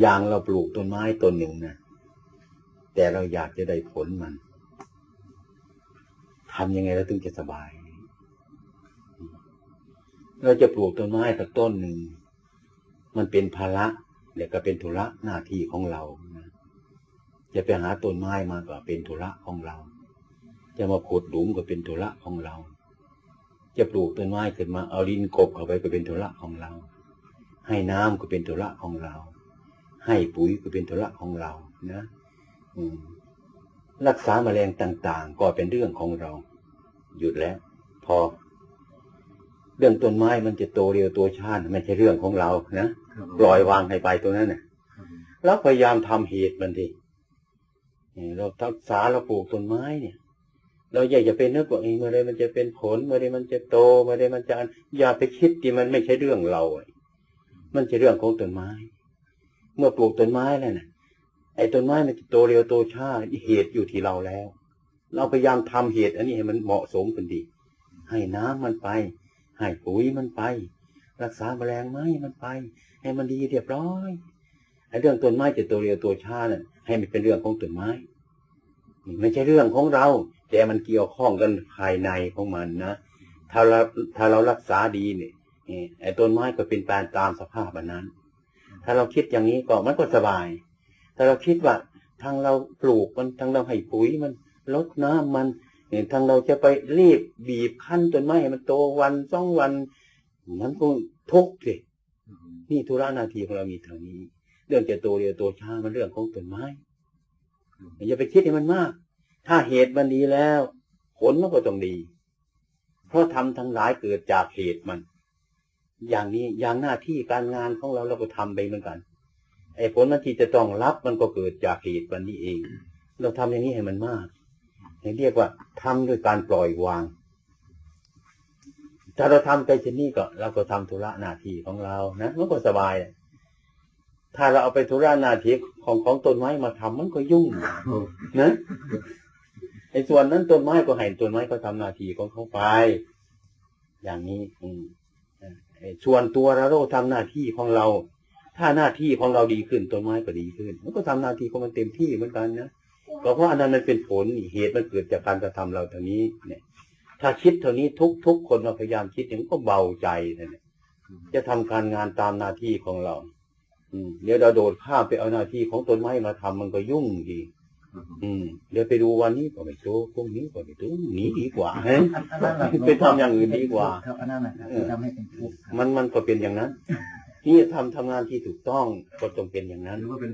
อย่างเราปลูกต้นไม้ต้นหนึ่งนะแต่เราอยากจะได้ผลมันทำยังไงเราถึงจะสบาย เราจะปลูกต้นไม้สักต้นหนึ่ง มันเป็นภาระเดี๋ยวก็เป็นธุระหน้าที่ของเรานะจะไปหาต้นไม้มาก็เป็นธุระของเรา จะมาขุดหลุมก็เป็นธุระของเรา จะปลูกต้นไม้ขึ้นมาเอาดินกบเข้าไปก็เป็นธุระของเรา ให้น้ำก็เป็นธุระของเรา ให้ปุ๋ยก็เป็นธุระของเรานะอืมรักษาแมลงต่าง ๆ ก็เป็นเรื่องของเรา หยุดแล้ว พอ เรื่องต้นไม้มันจะโตเร็วโตช้าน่ะไม่ใช่เรื่องของเรานะครับปล่อยวางให้ไปตรงนั้นน่ะครับเราพยายามทำเหตุมันดินี่เราทักษาเราปลูกต้นไม้เนี่ย เราอยากจะเป็นนึกว่าเองเมื่อไรมันจะเป็นผลเมื่อไรมันจะโตเมื่อไรมันจะอย่าไปคิดที่มันไม่ใช่เรื่องเราอะมันจะเรื่องของต้นไม้ เมื่อปลูกต้นไม้แล้วนะไอ้ต้นไม้มันจะโตเร็วโตช้าเหตุอยู่ที่เราแล้ว เราพยายามทำเหตุ อันนี้ให้มันเหมาะสมกันดี ให้น้ำมันไป ให้ปุ๋ยมันไป รักษาแมลงไหมมันไป ให้มันดีเรียบร้อยไอ้เรื่องต้นไม้จะโตเร็วโตช้าน่ะให้มันเป็นเรื่องของต้นไม้ไม่ใช่เรื่องของเรา แต่มันเกี่ยวข้องกันภายในของมันนะถ้าเราถ้าเรารักษาดีเนี่ยไอ้ต้นไม้ก็เป็นไปตามสภาพอันนั้น ถ้าเราคิดอย่างนี้ก็มันก็สบาย ถ้าเราคิดว่าทางเราปลูกมันทางเราให้ปุ๋ยมันลดน้ำมันเนี่ยทางเราจะไปรีบบีบคั้นต้นไม้ให้มันโตวันสองวันมันก็ทุกข์สินี่ธุระนาทีของเรามีเท่านี้ เรื่องจะโตเร็วโตช้ามันเรื่องของต้นไม้อย่าไปคิดให้มันมาก ถ้าเหตุมันดีแล้ว ผลมันก็ต้องดี เพราะทำทั้งหลายเกิดจากเหตุมัน อย่างนี้อย่างหน้าที่การงานของเราเราก็ทำไปเหมือนกันไอ้ผลมันที่จะต้องรับมันก็เกิดจากเหตุมันนี้เอง เราทำอย่างนี้ให้มันมากให้เรียกว่าทำด้วยการปล่อยวาง ถ้าเราทำไปเช่นนี้ก็ เราก็ทำธุระหน้าที่ของเรานะมันก็สบาย ถ้าเราเอาไปธุระหน้าที่ของของต้นไม้มาทำมันก็ยุ่งนะไอ้ส่วนนั้นต้นไม้ก็ให้ต้นไม้ก็ทำหน้าที่ของเขาไป อย่างนี้ อืม ส่วนตัวเราเราทำหน้าที่ของเรา ถ้าหน้าที่ของเราดีขึ้นต้นไม้ก็ดีขึ้น มันก็ทำหน้าที่ของมันเต็มที่เหมือนกันนะก็เพราะอันนั้นมันเป็นผลนี่เหตุมันเกิดจากการกระทำเราเท่านี้เนี่ย ถ้าคิดเท่านี้ทุกทุกคนมาพยายามคิดอย่างนี้ก็เบาใจนะเนี่ยจะทำการงานตามหน้าที่ของเรา อืมเดี๋ยวเราโดดข้ามไปเอาหน้าที่ของต้นไม้มาทำมันก็ยุ่งดี อืมเดี๋ยวไปดูวันนี้ก็ไม่โตพรุ่งนี้ก็ไม่โตหนีดีกว่าฮะไปทำอย่างอื่นดีกว่าครับอันนั้นนะครับที่ทำให้เป็นทุกข์มันมันก็เป็นอย่างนั้น ที่ทำทำงานที่ถูกต้องก็ต้องเป็นอย่างนั้นหรือว่าเป็น